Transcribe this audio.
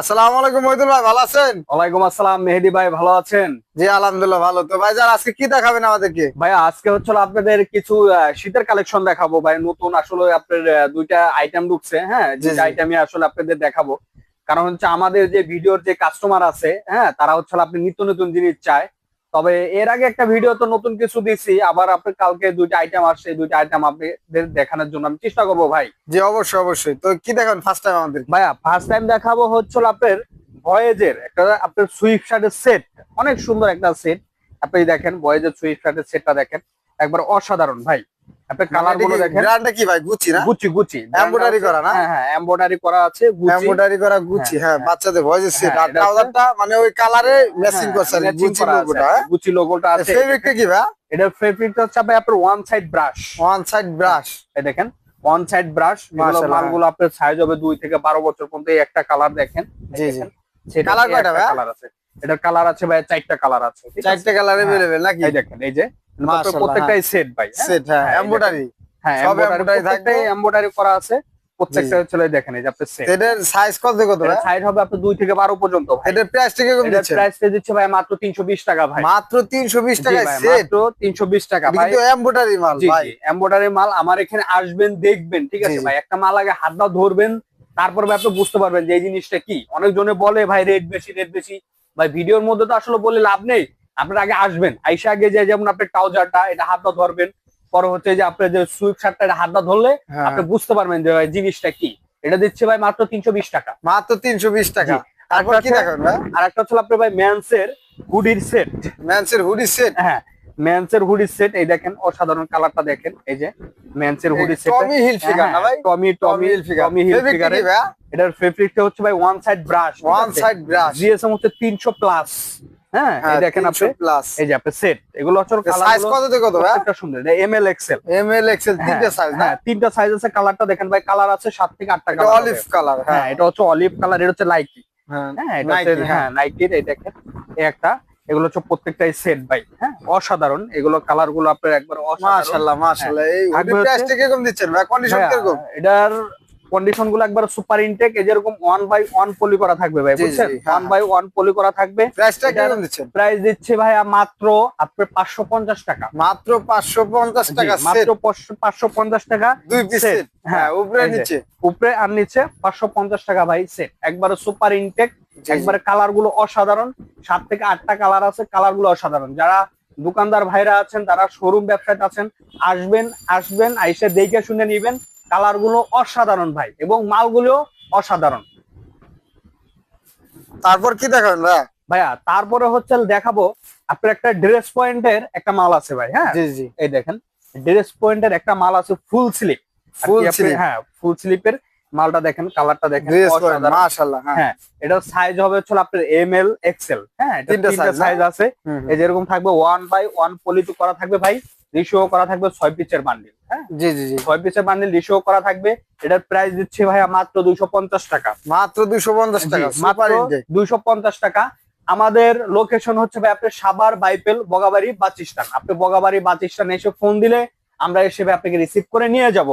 আসসালামু আলাইকুম মহিদুল ভাই ভালো আছেন? ওয়ালাইকুম আসসালাম মেহেদি ভাই ভালো আছেন? জি আলহামদুলিল্লাহ ভালো। তো ভাই যার আজকে কি দেখাবেন আমাদেরকে? ভাই আজকে হচ্ছে আপনাদের কিছু শীতের কালেকশন দেখাবো। ভাই নতুন আসলে আপনার দুইটা আইটেম ঢুকছে হ্যাঁ? যে আইটেম আইটেমই আসলে আপনাদের দেখাবো। কারণ হচ্ছে আমাদের যে ভিডিওর যে কাস্টমার আছে হ্যাঁ? তারা হচ্ছে আপনি নিত্য নতুন জিনিস চায়। তবে এর আগে একটা ভিডিও তো নতুন কিছু দিছি আবার আপনি কালকে দুইটা আইটেম আসছে দুইটা আইটেম আপনাদের দেখানোর জন্য আমি চেষ্টা করব ভাই। জি অবশ্যই অবশ্যই। তো কি দেখেন ফার্স্ট টাইম আমাদের? ভাইয়া ফার্স্ট টাইম দেখাবো হচ্ছে আপনার ভয়েজের একটা আপনার সুইফট শার্টের সেট অনেক সুন্দর একটা সেট আপনি দেখেন ভয়েজের সুইফট শার্টের সেটটা দেখেন একবার অসাধারণ ভাই। আপনি কালার গুলো দেখেন ব্র্যান্ডটা কি ভাই গুচি না গুচি গুচি Embroidery করা না? হ্যাঁ হ্যাঁ এমব্রয়ডারি করা আছে গুচি এমব্রয়ডারি করা গুচি হ্যাঁ, হ্যাঁ বাচ্চাদের ভয়েস সেট হ্যাঁ, আর এটা ট্রাউজারটা মানে ওই কালারে ম্যাচিং হ্যাঁ, করছে আর কি, matching গুচি করা আছে। লোগোটা হ্যাঁ গুচি লোগোটা আছে ফেব্রিকটা কি ভাই এটার ফেব্রিকটা হচ্ছে আপনার আপনার one side brush one side brush এই দেখেন ওয়ান সাইড ব্রাশ মাশাআল্লাহ। মালগুলো আপনার সাইজ হবে দুই থেকে বারো বছর পর্যন্ত এই একটা কালার দেখেন জি জি সেটা Colour কয়টা ভাই? কালার আছে এটার কালার আছে ভাই চারটা কালার আছে ঠিক আছে? চারটে কালার হ্যাঁ। अवेलेबल নাকি এই দেখেন এই যে মাশাআল্লাহ, প্রত্যেকটাই সেট ভাই হ্যাঁ? সেট হ্যাঁ হ্যাঁ, এমব্রয়ডারি হ্যাঁ এমব্রয়ডারি থাকবে। থাকবে এমব্রয়ডারি করা আছে। প্রত্যেকটা চলে দেখেন এই যে আপনার সেট এটার সাইজ কত কত ভাই? সাইজ হবে থেকে বারো পর্যন্ত ভাই। এটার প্রাইস থেকে দিচ্ছে প্রাইস দিচ্ছে ভাই মাত্র তিনশো বিশ টাকা ভাই। মাত্র 320 জি টাকায় সেট মাত্র টাকা ভাই। কিন্তু এমব্রয়ডারি মাল ভাই। এমব্রয়ডারি মাল আমার এখানে আসবেন দেখবেন ঠিক আছে। ভাই। একটা মাল আগে হাত দাও ধরবেন তারপর ভাই আপনি বুঝতে পারবেন যে এই জিনিসটা কি। অনেকজনে বলে ভাই রেট বেশি রেট বেশি। ভাই ভিডিওর মধ্যে তো আসলে বলে লাভ নেই। আপনার আগে আসবেন আইসা আগে যে যেমন আপনি ট্রাউজারটা এটা হাত দাও ধরবেন পরে হচ্ছে যে আপনার যে সুইপ শার্টটা এটা হাত দাও ধরলে হ্যাঁ। আপনি বুঝতে পারবেন যে ভাই জিনিসটা কি। এটা দিচ্ছে ভাই মাত্র তিনশো বিশ টাকা। মাত্র 320 টাকা। তারপর কি দেখেন আর একটা হচ্ছে আপনার ভাই ম্যান্সের হুডির সেট। ম্যানসের হুডি সেট? হ্যাঁ ম্যান্সের হুডির সেট। এই দেখেন অসাধারণ কালারটা দেখেন। এই যে ম্যান্সের হুডির সেট। টমি হিলফিগার না ভাই? Tommy Tommy Hilfiger Tommy hill ভাই? এটার ফেব্রিকটা হচ্ছে ভাই one side brush one side brush GSM হচ্ছে তিনশো প্লাস হ্যাঁ এই দেখেন আপনি। এই যে আপনি সেট এগুলো হচ্ছে সাইজ কত থেকে কত ভাই? একটা সুন্দর। M L XL M L XL তিনটে সাইজ হ্যাঁ তিনটা সাইজ আছে কালারটা দেখেন ভাই কালার আছে সাত থেকে কালার অলিভ কালার হ্যাঁ হ্যাঁ। এটা হচ্ছে অলিভ কালার এটা হচ্ছে লাইকি হ্যাঁ হ্যাঁ এটা হচ্ছে হ্যাঁ এই দেখেন। এই একটা এগুলো হচ্ছে প্রত্যেকটাই সেট ভাই। হ্যাঁ অসাধারণ। এগুলো কালারগুলো আপনার একবার মাশাআল্লাহ মাশাআল্লাহ। এই থাকবে প্রাইস থেকে কম দিচ্ছেন ভাই? কন্ডিশন কীরকম? এটার কন্ডিশনগুলো একবার সুপার ইনটেক এই যেরকম ওয়ান বাই ওয়ান পলি করা থাকবে ভাই বুঝছেন? হ্যাঁ, ওয়ান বাই ওয়ান পলি করা থাকবে। প্রাইস দিচ্ছে ভাইয়া মাত্র আপনার পাঁচশো পঞ্চাশ টাকা। মাত্র 550 জি, টাকা মাত্র পাঁচশো পঞ্চাশ টাকা দুই পিস হ্যাঁ উপরে এই নিচে। উপরে আর নিচে পাঁচশো পঞ্চাশ টাকা ভাই সেট একবার সুপার ইনটেক একবার কালারগুলো অসাধারণ। সাত থেকে আটটা কালার আছে কালারগুলো অসাধারণ। যারা দোকানদার ভাইরা আছেন তারা শোরুম ব্যবসায় আছেন আসবেন আসবেন আইসে দেখে শুনে নিবেন। কালারগুলো অসাধারণ ভাই এবং মালগুলো অসাধারণ। তারপর কি দেখাবেন ভাই? ভাইয়া তারপরে হচ্ছে দেখাবো আপনার একটা ড্রেস পয়েন্টের একটা মাল আছে ভাই হ্যাঁ? জি জি। এই দেখেন ড্রেস পয়েন্টের একটা মাল আছে ফুল স্লিপ ফুল স্লিপ হ্যাঁ ফুল স্লিপের মালটা দেখেন কালারটা দেখেন মাশাআল্লাহ হ্যাঁ। হ্যাঁ এটার সাইজ হবে হচ্ছে আপনার এম এল এক্সেল হ্যাঁ এটা তিনটা সাইজ আছে। এই যেরকম থাকবে ওয়ান বাই ওয়ান পলিটু করা থাকবে ভাই রিশিও করা থাকবে ছয় পিচের বান্ডিল হ্যাঁ? জি জি জি। ছয় পিচের বান্ডিল রিশিও করা থাকবে এটার প্রাইস দিচ্ছে ভাইয়া মাত্র দুইশো পঞ্চাশ টাকা। মাত্র 250 টাকা মাত্র ইনটেক দুইশো পঞ্চাশ টাকা। আমাদের লোকেশন হচ্ছে ভাই আপনার সাবার বাইপেল বগাবাড়ি বাচিস্তান আপনি বগাবাড়ি বাচিস্তান এসে ফোন দিলে আমরা এসে ভাই আপনাকে রিসিভ করে নিয়ে যাব।